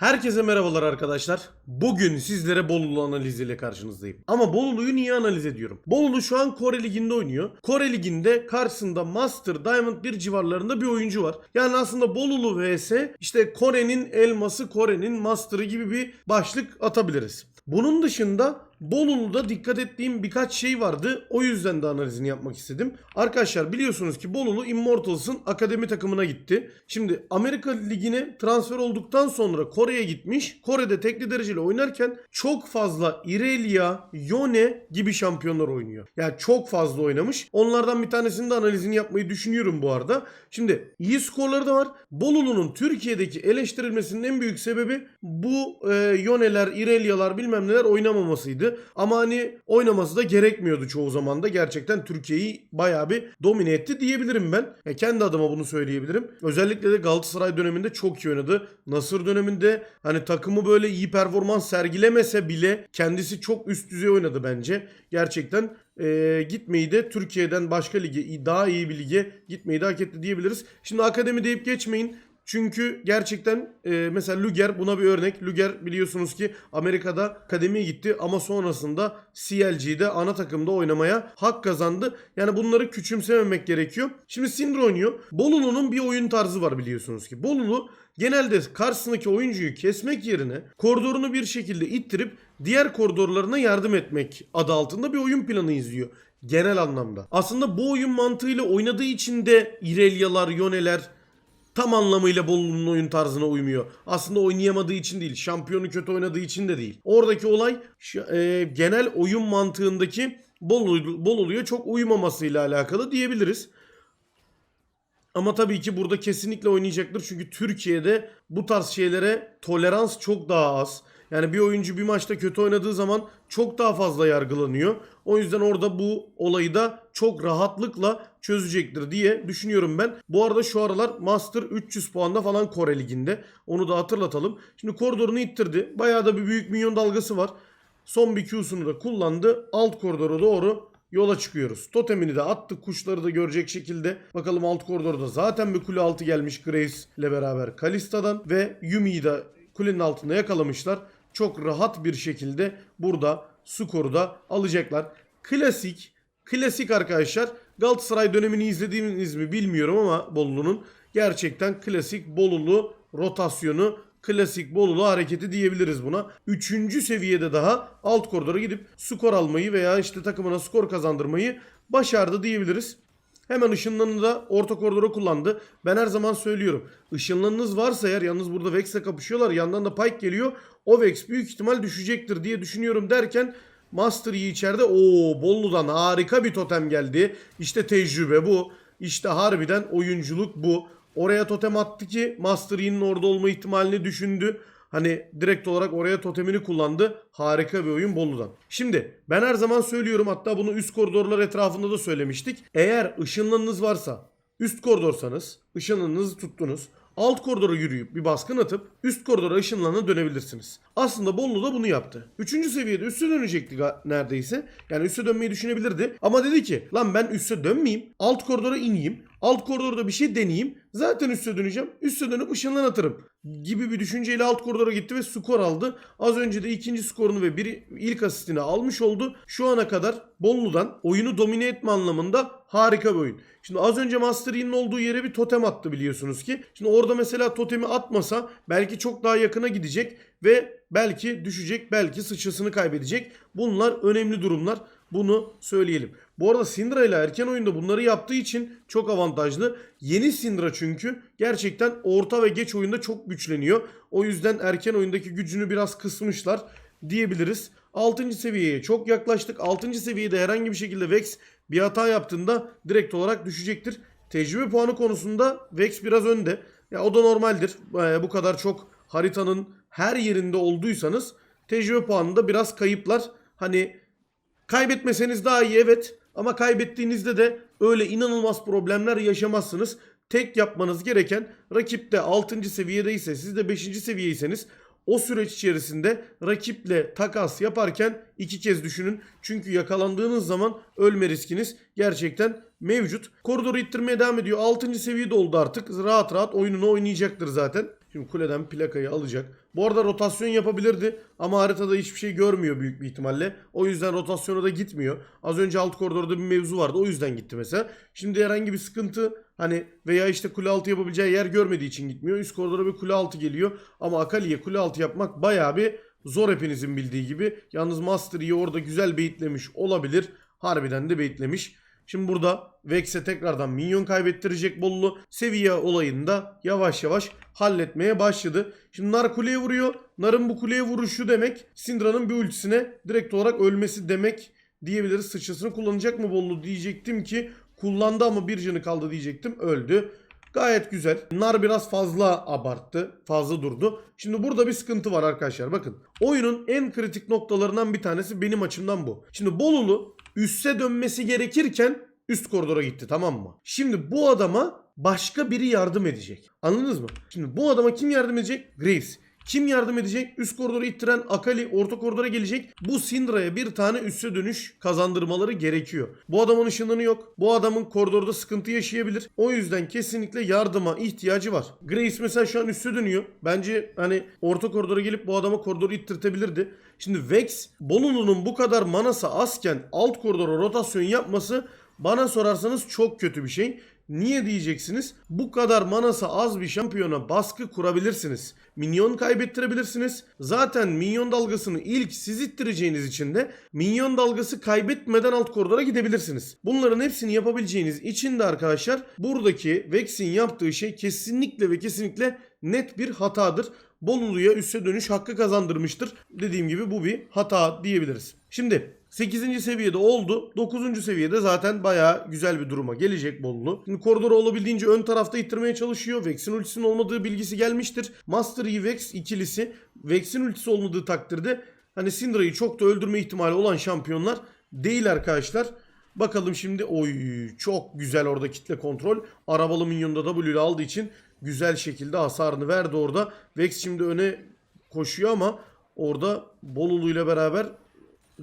Herkese merhabalar arkadaşlar. Bugün sizlere Bolulu analiziyle karşınızdayım. Ama Bolulu'yu niye analiz ediyorum? Bolulu şu an Kore Ligi'nde oynuyor. Kore Ligi'nde karşısında Master, Diamond 1 civarlarında bir oyuncu var. Yani aslında Bolulu vs işte Kore'nin elması, Kore'nin Master'ı gibi bir başlık atabiliriz. Bunun dışında Bolulu'da dikkat ettiğim birkaç şey vardı. O yüzden de analizini yapmak istedim. Arkadaşlar biliyorsunuz ki Bolulu Immortals'ın akademi takımına gitti. Şimdi Amerika Ligi'ne transfer olduktan sonra Kore'ye gitmiş. Kore'de tekli dereceli oynarken çok fazla Irelia, Yone gibi şampiyonlar oynuyor. Yani çok fazla oynamış. Onlardan bir tanesinin de analizini yapmayı düşünüyorum bu arada. Şimdi iyi skorları da var. Bolulu'nun Türkiye'deki eleştirilmesinin en büyük sebebi bu e, Yone'ler, Irelia'lar bilmem neler oynamamasıydı. Ama hani oynaması da gerekmiyordu çoğu zaman da. Gerçekten Türkiye'yi bayağı bir domine etti diyebilirim ben. Ya kendi adıma bunu söyleyebilirim. Özellikle de Galatasaray döneminde çok iyi oynadı. Nasır döneminde hani takımı böyle iyi performans sergilemese bile kendisi çok üst düzey oynadı bence. Gerçekten e, gitmeyi de Türkiye'den başka lige daha iyi bir lige gitmeyi de hak etti diyebiliriz. Şimdi akademi deyip geçmeyin. Çünkü gerçekten e, mesela Luger buna bir örnek. Luger biliyorsunuz ki Amerika'da akademiye gitti ama sonrasında CLG'de ana takımda oynamaya hak kazandı. Yani bunları küçümsememek gerekiyor. Şimdi Sindro oynuyor. Bolulu'nun bir oyun tarzı var biliyorsunuz ki. Bolulu genelde karşısındaki oyuncuyu kesmek yerine koridorunu bir şekilde ittirip diğer koridorlarına yardım etmek adı altında bir oyun planı izliyor genel anlamda. Aslında bu oyun mantığıyla oynadığı için de İrelia'lar, Yone'ler tam anlamıyla Bolu'nun oyun tarzına uymuyor. Aslında oynayamadığı için değil, şampiyonu kötü oynadığı için de değil. Oradaki olay e, genel oyun mantığındaki Bolu, Bolulu'ya çok uymamasıyla alakalı diyebiliriz. Ama tabii ki burada kesinlikle oynayacaktır. Çünkü Türkiye'de bu tarz şeylere tolerans çok daha az. Yani bir oyuncu bir maçta kötü oynadığı zaman çok daha fazla yargılanıyor. O yüzden orada bu olayı da çok rahatlıkla çözecektir diye düşünüyorum ben. Bu arada şu aralar Master 300 puanda falan Kore Ligi'nde. Onu da hatırlatalım. Şimdi koridorunu ittirdi. Bayağı da bir büyük minyon dalgası var. Son bir Q'sunu da kullandı. Alt koridora doğru yola çıkıyoruz. Totemini de attık kuşları da görecek şekilde. Bakalım alt koridorda zaten bir kule altı gelmiş Grace ile beraber Kalista'dan ve Yumi'yi de kulenin altında yakalamışlar. Çok rahat bir şekilde burada skoru da alacaklar. Klasik, klasik arkadaşlar. Galatasaray dönemini izlediğiniz mi bilmiyorum ama Bolulu'nun gerçekten klasik Bolulu rotasyonu klasik Bolulu hareketi diyebiliriz buna. Üçüncü seviyede daha alt koridora gidip skor almayı veya işte takımına skor kazandırmayı başardı diyebiliriz. Hemen ışınlanını da orta koridora kullandı. Ben her zaman söylüyorum. Işınlanınız varsa eğer yalnız burada Vex'le kapışıyorlar. Yandan da Pike geliyor. O Vex büyük ihtimal düşecektir diye düşünüyorum derken Master Yi içeride. Oo Bollu'dan harika bir totem geldi. İşte tecrübe bu. İşte harbiden oyunculuk bu. Oraya totem attı ki Master Yi'nin orada olma ihtimalini düşündü. Hani direkt olarak oraya totemini kullandı. Harika bir oyun Bolu'dan. Şimdi ben her zaman söylüyorum hatta bunu üst koridorlar etrafında da söylemiştik. Eğer ışınlanınız varsa üst koridorsanız ışınlanınızı tuttunuz. Alt koridora yürüyüp bir baskın atıp üst koridora ışınlanına dönebilirsiniz. Aslında Bollu da bunu yaptı. Üçüncü seviyede üste dönecekti neredeyse. Yani üste dönmeyi düşünebilirdi. Ama dedi ki lan ben üste dönmeyeyim. Alt koridora ineyim. Alt koridorda bir şey deneyeyim. Zaten üste döneceğim. Üste dönüp ışınlan atarım. Gibi bir düşünceyle alt koridora gitti ve skor aldı. Az önce de ikinci skorunu ve bir ilk asistini almış oldu. Şu ana kadar Bollu'dan oyunu domine etme anlamında harika bir oyun. Şimdi az önce Master Yi'nin olduğu yere bir totem attı biliyorsunuz ki. Şimdi orada mesela totemi atmasa belki çok daha yakına gidecek ve belki düşecek, belki sıçrasını kaybedecek. Bunlar önemli durumlar. Bunu söyleyelim. Bu arada Syndra ile erken oyunda bunları yaptığı için çok avantajlı. Yeni Syndra çünkü gerçekten orta ve geç oyunda çok güçleniyor. O yüzden erken oyundaki gücünü biraz kısmışlar diyebiliriz. 6. seviyeye çok yaklaştık. 6. seviyede herhangi bir şekilde Vex bir hata yaptığında direkt olarak düşecektir. Tecrübe puanı konusunda Vex biraz önde. Ya o da normaldir. Ee, bu kadar çok haritanın her yerinde olduysanız tecrübe puanında biraz kayıplar. Hani Kaybetmeseniz daha iyi evet ama kaybettiğinizde de öyle inanılmaz problemler yaşamazsınız. Tek yapmanız gereken rakipte 6. seviyedeyse siz de 5. seviyeyseniz o süreç içerisinde rakiple takas yaparken iki kez düşünün. Çünkü yakalandığınız zaman ölme riskiniz gerçekten mevcut. Koridoru ittirmeye devam ediyor. 6. seviyede oldu artık. Rahat rahat oyununu oynayacaktır zaten. Şimdi kuleden plakayı alacak. Bu arada rotasyon yapabilirdi ama haritada hiçbir şey görmüyor büyük bir ihtimalle. O yüzden rotasyona da gitmiyor. Az önce alt koridorda bir mevzu vardı o yüzden gitti mesela. Şimdi herhangi bir sıkıntı hani veya işte kule altı yapabileceği yer görmediği için gitmiyor. Üst koridora bir kule altı geliyor ama Akali'ye kule altı yapmak bayağı bir zor hepinizin bildiği gibi. Yalnız Master orada güzel beyitlemiş olabilir. Harbiden de beyitlemiş. Şimdi burada Vex'e tekrardan minyon kaybettirecek Bollu. Seviye olayını da yavaş yavaş halletmeye başladı. Şimdi Nar kuleye vuruyor. Nar'ın bu kuleye vuruşu demek Syndra'nın bir ultisine direkt olarak ölmesi demek diyebiliriz. Sıçrasını kullanacak mı Bollu diyecektim ki kullandı ama bir canı kaldı diyecektim. Öldü. Gayet güzel. Nar biraz fazla abarttı. Fazla durdu. Şimdi burada bir sıkıntı var arkadaşlar. Bakın. Oyunun en kritik noktalarından bir tanesi benim açımdan bu. Şimdi Bolulu üste dönmesi gerekirken üst koridora gitti tamam mı? Şimdi bu adama başka biri yardım edecek. Anladınız mı? Şimdi bu adama kim yardım edecek? Graves. Kim yardım edecek? Üst koridoru ittiren Akali orta koridora gelecek. Bu Syndra'ya bir tane üste dönüş kazandırmaları gerekiyor. Bu adamın ışınlanı yok. Bu adamın koridorda sıkıntı yaşayabilir. O yüzden kesinlikle yardıma ihtiyacı var. Grace mesela şu an üste dönüyor. Bence hani orta koridora gelip bu adama koridoru ittirtebilirdi. Şimdi Vex, Bolulu'nun bu kadar manası azken alt koridora rotasyon yapması bana sorarsanız çok kötü bir şey. Niye diyeceksiniz? Bu kadar manası az bir şampiyona baskı kurabilirsiniz. Minyon kaybettirebilirsiniz. Zaten minyon dalgasını ilk siz ittireceğiniz için de minyon dalgası kaybetmeden alt koridora gidebilirsiniz. Bunların hepsini yapabileceğiniz için de arkadaşlar buradaki Vex'in yaptığı şey kesinlikle ve kesinlikle net bir hatadır. Bolulu'ya üste dönüş hakkı kazandırmıştır. Dediğim gibi bu bir hata diyebiliriz. Şimdi 8. seviyede oldu. 9. seviyede zaten bayağı güzel bir duruma gelecek Bolulu. Şimdi koridoru olabildiğince ön tarafta ittirmeye çalışıyor. Vex'in ultisinin olmadığı bilgisi gelmiştir. Master Vex ikilisi Vex'in ultisi olmadığı takdirde hani Syndra'yı çok da öldürme ihtimali olan şampiyonlar değil arkadaşlar. Bakalım şimdi oy çok güzel orada kitle kontrol. Arabalı minyonda W ile aldığı için güzel şekilde hasarını verdi orada. Vex şimdi öne koşuyor ama orada Bolulu ile beraber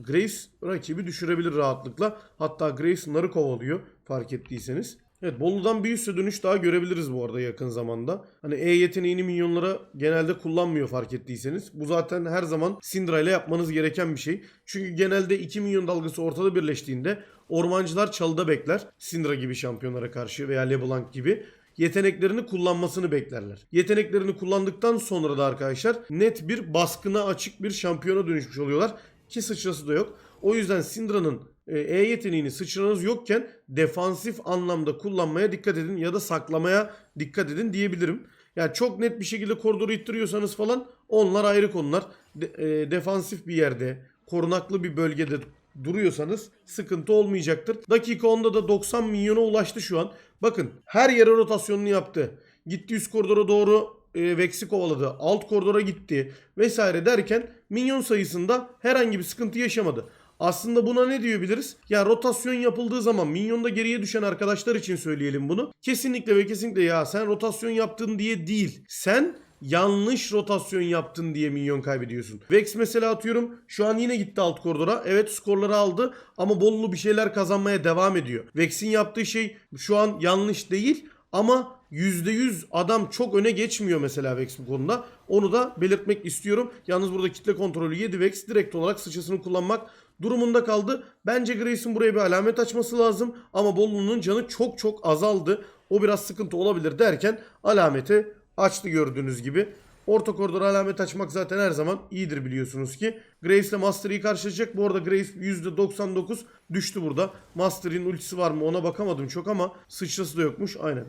Grace rakibi düşürebilir rahatlıkla. Hatta Grace narı kovalıyor fark ettiyseniz. Evet Bolu'dan bir üste dönüş daha görebiliriz bu arada yakın zamanda. Hani E yeteneğini minyonlara genelde kullanmıyor fark ettiyseniz. Bu zaten her zaman Syndra ile yapmanız gereken bir şey. Çünkü genelde 2 milyon dalgası ortada birleştiğinde ormancılar çalıda bekler. Syndra gibi şampiyonlara karşı veya LeBlanc gibi yeteneklerini kullanmasını beklerler. Yeteneklerini kullandıktan sonra da arkadaşlar net bir baskına açık bir şampiyona dönüşmüş oluyorlar. Ki sıçrası da yok. O yüzden Syndra'nın e, E yeteneğini sıçranız yokken defansif anlamda kullanmaya dikkat edin ya da saklamaya dikkat edin diyebilirim. Yani çok net bir şekilde koridoru ittiriyorsanız falan onlar ayrı konular. De- e, defansif bir yerde, korunaklı bir bölgede duruyorsanız sıkıntı olmayacaktır. Dakika 10'da da 90 milyona ulaştı şu an. Bakın her yere rotasyonunu yaptı. Gitti üst koridora doğru e, Vex'i kovaladı. Alt koridora gitti vesaire derken minyon sayısında herhangi bir sıkıntı yaşamadı. Aslında buna ne diyebiliriz? Ya rotasyon yapıldığı zaman minyonda geriye düşen arkadaşlar için söyleyelim bunu. Kesinlikle ve kesinlikle ya sen rotasyon yaptın diye değil. Sen yanlış rotasyon yaptın diye minyon kaybediyorsun. Vex mesela atıyorum şu an yine gitti alt koridora. Evet skorları aldı ama Bollu bir şeyler kazanmaya devam ediyor. Vex'in yaptığı şey şu an yanlış değil ama %100 adam çok öne geçmiyor mesela Vex bu konuda. Onu da belirtmek istiyorum. Yalnız burada kitle kontrolü 7 Vex direkt olarak sıçrasını kullanmak durumunda kaldı. Bence Grace'in buraya bir alamet açması lazım. Ama Bollu'nun canı çok çok azaldı. O biraz sıkıntı olabilir derken alameti açtı gördüğünüz gibi. Orta koridora alamet açmak zaten her zaman iyidir biliyorsunuz ki. Graves ile Master Yi karşılaşacak. Bu arada Graves %99 düştü burada. Master Yi'nin ultisi var mı ona bakamadım çok ama sıçrası da yokmuş. Aynen.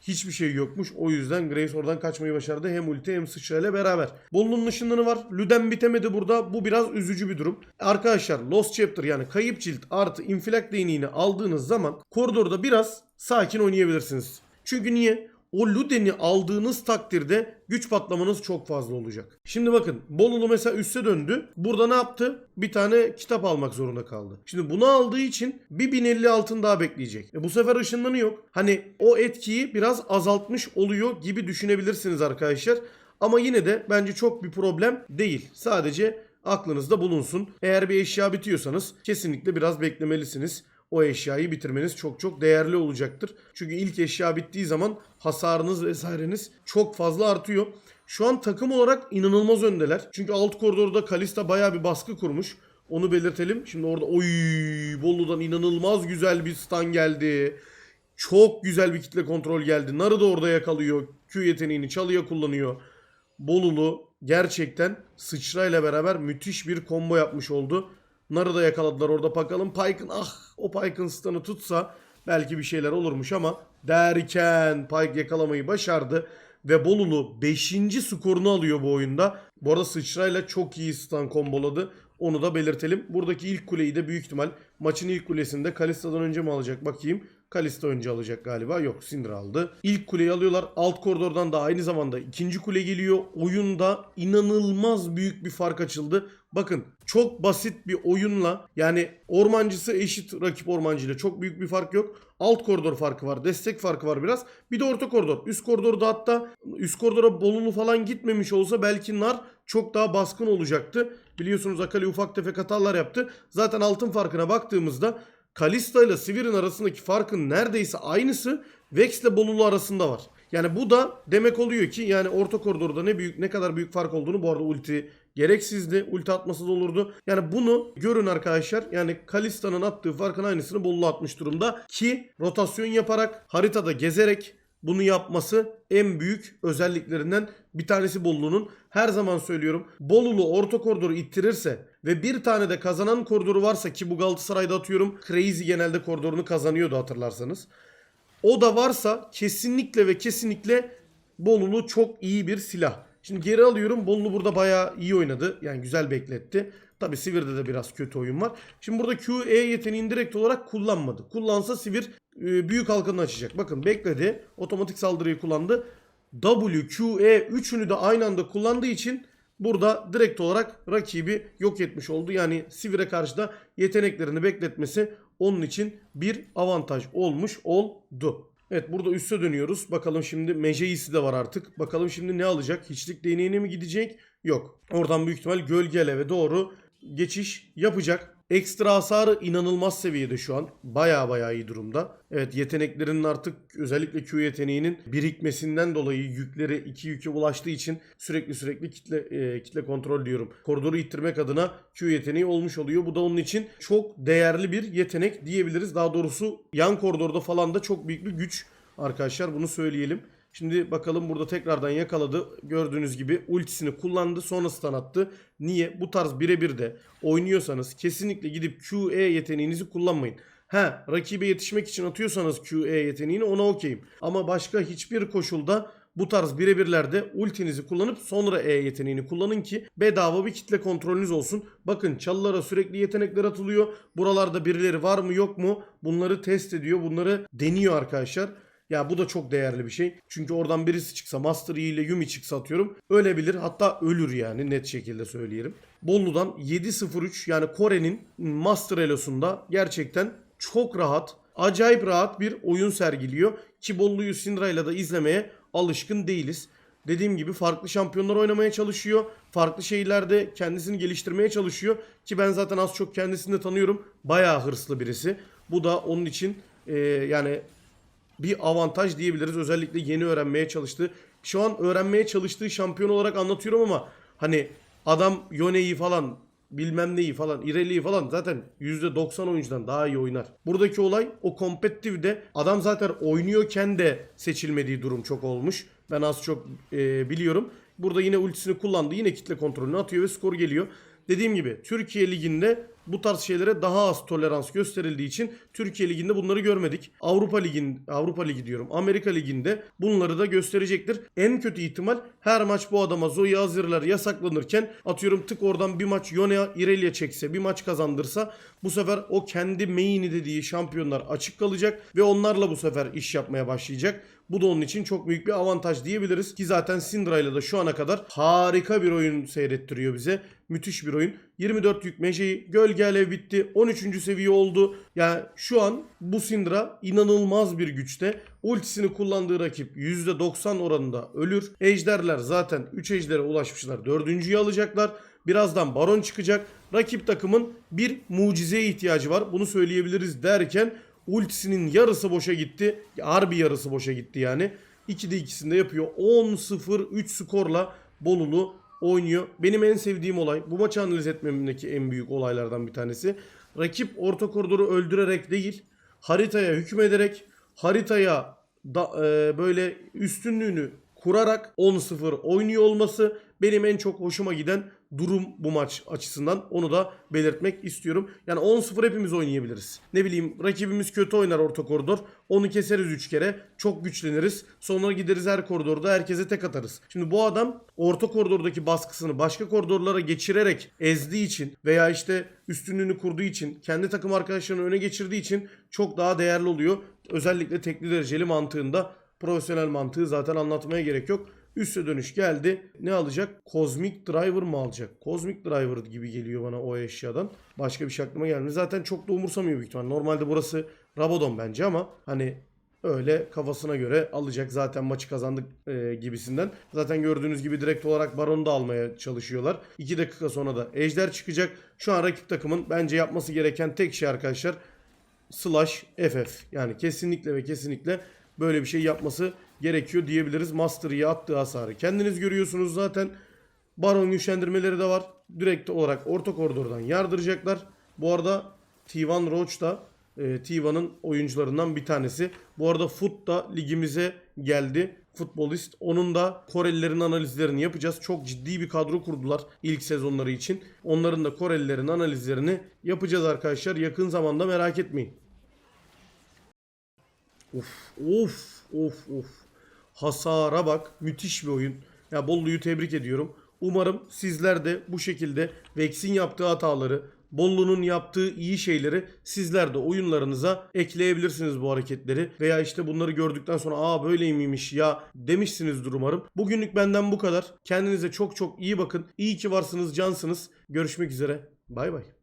Hiçbir şey yokmuş. O yüzden Graves oradan kaçmayı başardı. Hem ulti hem sıçrayla beraber. Bolu'nun ışınları var. Luden bitemedi burada. Bu biraz üzücü bir durum. Arkadaşlar Lost Chapter yani kayıp cilt artı infilak değneğini aldığınız zaman koridorda biraz sakin oynayabilirsiniz. Çünkü niye? O Luden'i aldığınız takdirde güç patlamanız çok fazla olacak. Şimdi bakın Bolulu mesela üste döndü. Burada ne yaptı? Bir tane kitap almak zorunda kaldı. Şimdi bunu aldığı için bir 1050 altın daha bekleyecek. E bu sefer ışınlanı yok. Hani o etkiyi biraz azaltmış oluyor gibi düşünebilirsiniz arkadaşlar. Ama yine de bence çok bir problem değil. Sadece aklınızda bulunsun. Eğer bir eşya bitiyorsanız kesinlikle biraz beklemelisiniz. O eşyayı bitirmeniz çok çok değerli olacaktır. Çünkü ilk eşya bittiği zaman hasarınız vesaireniz çok fazla artıyor. Şu an takım olarak inanılmaz öndeler. Çünkü alt koridorda Kalista bayağı bir baskı kurmuş. Onu belirtelim. Şimdi orada oy Bolu'dan inanılmaz güzel bir stun geldi. Çok güzel bir kitle kontrol geldi. Narı da orada yakalıyor. Q yeteneğini çalıya kullanıyor. Bolulu gerçekten sıçrayla beraber müthiş bir combo yapmış oldu. Narı da yakaladılar orada bakalım. Pyke'ın ah o Pyke'ın stun'ı tutsa belki bir şeyler olurmuş ama derken Pyke yakalamayı başardı. Ve Bolulu 5. skorunu alıyor bu oyunda. Bu arada sıçrayla çok iyi stun komboladı. Onu da belirtelim. Buradaki ilk kuleyi de büyük ihtimal maçın ilk kulesinde Kalista'dan önce mi alacak bakayım. Kalista önce alacak galiba. Yok Syndra aldı. İlk kuleyi alıyorlar. Alt koridordan da aynı zamanda ikinci kule geliyor. Oyunda inanılmaz büyük bir fark açıldı. Bakın çok basit bir oyunla yani ormancısı eşit rakip ormancıyla çok büyük bir fark yok. Alt koridor farkı var. Destek farkı var biraz. Bir de orta koridor. Üst koridorda hatta üst koridora Bolulu falan gitmemiş olsa belki Nar çok daha baskın olacaktı. Biliyorsunuz Akali ufak tefek hatalar yaptı. Zaten altın farkına baktığımızda Kalista ile Sivir'in arasındaki farkın neredeyse aynısı Vex ile Bolulu arasında var. Yani bu da demek oluyor ki yani orta koridorda ne büyük ne kadar büyük fark olduğunu bu arada ulti gereksizdi. Ulti atması da olurdu. Yani bunu görün arkadaşlar. Yani Kalista'nın attığı farkın aynısını Bolulu atmış durumda ki rotasyon yaparak haritada gezerek bunu yapması en büyük özelliklerinden bir tanesi Bolulu'nun. Her zaman söylüyorum. Bolulu orta koridoru ittirirse ve bir tane de kazanan koridoru varsa ki bu Galatasaray'da atıyorum Crazy genelde koridorunu kazanıyordu hatırlarsanız. O da varsa kesinlikle ve kesinlikle Bolulu çok iyi bir silah. Şimdi geri alıyorum. Bolulu burada bayağı iyi oynadı. Yani güzel bekletti. Tabi Sivir'de de biraz kötü oyun var. Şimdi burada QE yeteneğini direkt olarak kullanmadı. Kullansa Sivir büyük halkanı açacak. Bakın bekledi. Otomatik saldırıyı kullandı. W, Q, E üçünü de aynı anda kullandığı için burada direkt olarak rakibi yok etmiş oldu. Yani Sivir'e karşı da yeteneklerini bekletmesi onun için bir avantaj olmuş oldu. Evet burada üste dönüyoruz. Bakalım şimdi Mejeisi de var artık. Bakalım şimdi ne alacak? Hiçlik değneğine mi gidecek? Yok. Oradan büyük ihtimal gölge aleve doğru geçiş yapacak. Ekstra hasarı inanılmaz seviyede şu an. Baya baya iyi durumda. Evet yeteneklerinin artık özellikle Q yeteneğinin birikmesinden dolayı yükleri iki yüke ulaştığı için sürekli sürekli kitle e, kitle kontrol diyorum. Koridoru ittirmek adına Q yeteneği olmuş oluyor. Bu da onun için çok değerli bir yetenek diyebiliriz. Daha doğrusu yan koridorda falan da çok büyük bir güç arkadaşlar bunu söyleyelim. Şimdi bakalım burada tekrardan yakaladı. Gördüğünüz gibi ultisini kullandı. Sonra stun attı. Niye? Bu tarz birebir de oynuyorsanız kesinlikle gidip QE yeteneğinizi kullanmayın. Ha rakibe yetişmek için atıyorsanız QE yeteneğini ona okeyim. Ama başka hiçbir koşulda bu tarz birebirlerde ultinizi kullanıp sonra E yeteneğini kullanın ki bedava bir kitle kontrolünüz olsun. Bakın çalılara sürekli yetenekler atılıyor. Buralarda birileri var mı yok mu bunları test ediyor. Bunları deniyor arkadaşlar. Ya bu da çok değerli bir şey. Çünkü oradan birisi çıksa Master Yi ile Yumi çıksa atıyorum. Ölebilir hatta ölür yani net şekilde söyleyelim. Bollu'dan 7-0-3 yani Kore'nin Master Elo'sunda gerçekten çok rahat, acayip rahat bir oyun sergiliyor. Ki Bollu'yu Syndra ile de izlemeye alışkın değiliz. Dediğim gibi farklı şampiyonlar oynamaya çalışıyor. Farklı şeylerde kendisini geliştirmeye çalışıyor. Ki ben zaten az çok kendisini de tanıyorum. Bayağı hırslı birisi. Bu da onun için e, yani bir avantaj diyebiliriz. Özellikle yeni öğrenmeye çalıştığı. Şu an öğrenmeye çalıştığı şampiyon olarak anlatıyorum ama hani adam Yone'yi falan bilmem neyi falan İreli'yi falan zaten %90 oyuncudan daha iyi oynar. Buradaki olay o kompetitifde adam zaten oynuyorken de seçilmediği durum çok olmuş. Ben az çok e, biliyorum. Burada yine ultisini kullandı. Yine kitle kontrolünü atıyor ve skor geliyor. Dediğim gibi Türkiye Ligi'nde bu tarz şeylere daha az tolerans gösterildiği için Türkiye Ligi'nde bunları görmedik. Avrupa Ligi'nin Avrupa Ligi diyorum. Amerika Ligi'nde bunları da gösterecektir. En kötü ihtimal her maç bu adama Zoe Azir'ler yasaklanırken atıyorum tık oradan bir maç Yone Irelia çekse bir maç kazandırsa bu sefer o kendi main'i dediği şampiyonlar açık kalacak ve onlarla bu sefer iş yapmaya başlayacak. Bu da onun için çok büyük bir avantaj diyebiliriz ki zaten Syndra ile de şu ana kadar harika bir oyun seyrettiriyor bize. Müthiş bir oyun. 24 yük meşeyi gölge alev bitti. 13. seviye oldu. Yani şu an bu Syndra inanılmaz bir güçte. Ultisini kullandığı rakip %90 oranında ölür. Ejderler zaten 3 ejdere ulaşmışlar. 4.'yü alacaklar. Birazdan baron çıkacak. Rakip takımın bir mucizeye ihtiyacı var. Bunu söyleyebiliriz derken ultisinin yarısı boşa gitti. Harbi yarısı boşa gitti yani. 2'de ikisini de yapıyor. 10-0-3 skorla Bolulu oynuyor. Benim en sevdiğim olay bu maçı analiz etmemdeki en büyük olaylardan bir tanesi. Rakip orta koridoru öldürerek değil haritaya hükmederek haritaya da, e, böyle üstünlüğünü kurarak 10-0 oynuyor olması benim en çok hoşuma giden durum bu maç açısından. Onu da belirtmek istiyorum. Yani 10-0 hepimiz oynayabiliriz. Ne bileyim rakibimiz kötü oynar orta koridor. Onu keseriz 3 kere. Çok güçleniriz. Sonra gideriz her koridorda herkese tek atarız. Şimdi bu adam orta koridordaki baskısını başka koridorlara geçirerek ezdiği için veya işte üstünlüğünü kurduğu için kendi takım arkadaşlarını öne geçirdiği için çok daha değerli oluyor. Özellikle tekli dereceli mantığında profesyonel mantığı zaten anlatmaya gerek yok. Üste dönüş geldi. Ne alacak? Cosmic Driver mı alacak? Cosmic Driver gibi geliyor bana o eşyadan. Başka bir şey aklıma gelmiyor. Zaten çok da umursamıyor büyük ihtimal. Normalde burası Rabadon bence ama hani öyle kafasına göre alacak. Zaten maçı kazandık e, gibisinden. Zaten gördüğünüz gibi direkt olarak Baron'u da almaya çalışıyorlar. 2 dakika sonra da Ejder çıkacak. Şu an rakip takımın bence yapması gereken tek şey arkadaşlar slash FF. Yani kesinlikle ve kesinlikle böyle bir şey yapması gerekiyor diyebiliriz. Master attığı hasarı kendiniz görüyorsunuz zaten. Baron güçlendirmeleri de var. Direkt olarak orta koridordan yardıracaklar. Bu arada T1 Roach da e, T1'ın oyuncularından bir tanesi. Bu arada Foot da ligimize geldi. Futbolist. Onun da Korelilerin analizlerini yapacağız. Çok ciddi bir kadro kurdular ilk sezonları için. Onların da Korelilerin analizlerini yapacağız arkadaşlar. Yakın zamanda merak etmeyin. Of of of of. Hasara bak. Müthiş bir oyun. Ya Bollu'yu tebrik ediyorum. Umarım sizler de bu şekilde Vex'in yaptığı hataları, Bollu'nun yaptığı iyi şeyleri sizler de oyunlarınıza ekleyebilirsiniz bu hareketleri. Veya işte bunları gördükten sonra aa böyleymiş ya demişsinizdir umarım. Bugünlük benden bu kadar. Kendinize çok çok iyi bakın. İyi ki varsınız, cansınız. Görüşmek üzere. Bay bay.